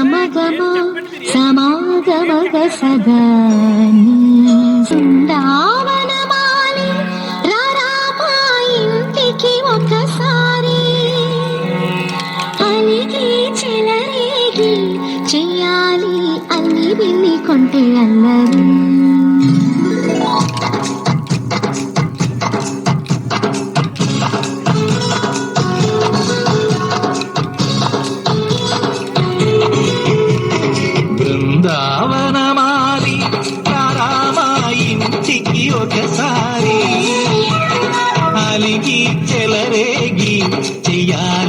గమగమ సమాగమగ సదా సుందావనమాలి రారామా ఇంటికి ఒకసారి అలిగి చెలరేగి చెయ్యాలి అల్లి వెళ్ళి కొంటే అల్లరి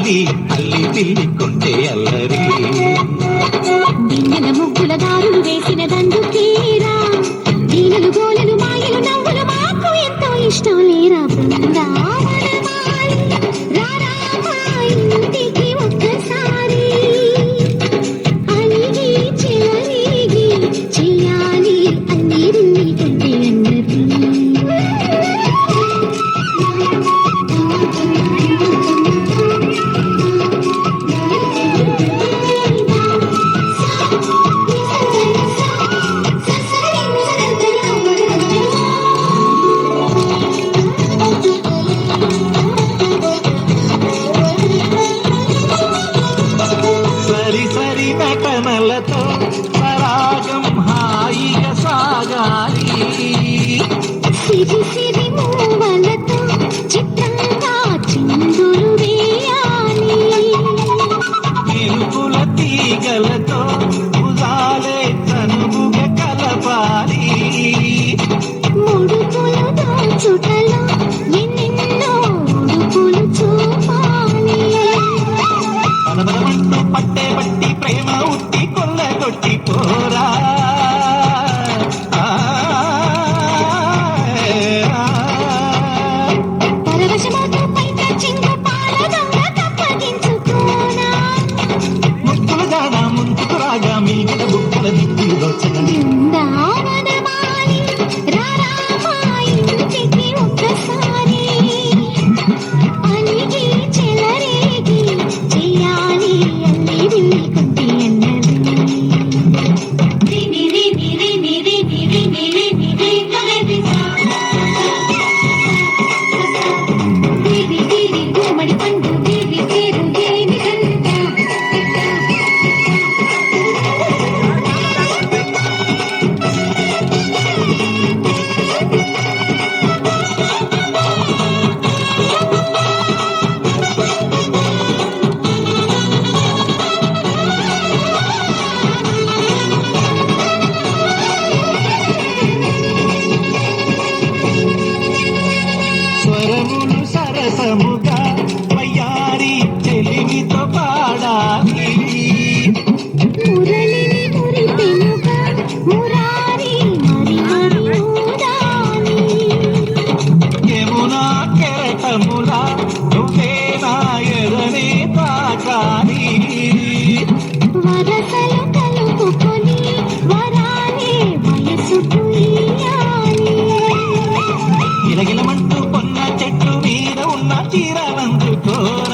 అల్లరి అల్లి పిల్లి కొంటే అల్లరి ముగ్గుల దారులు వేసిన దండు తీరా. గోలను మాయ மலத்த ஓட்டி போறா ವಂಚಿತೋ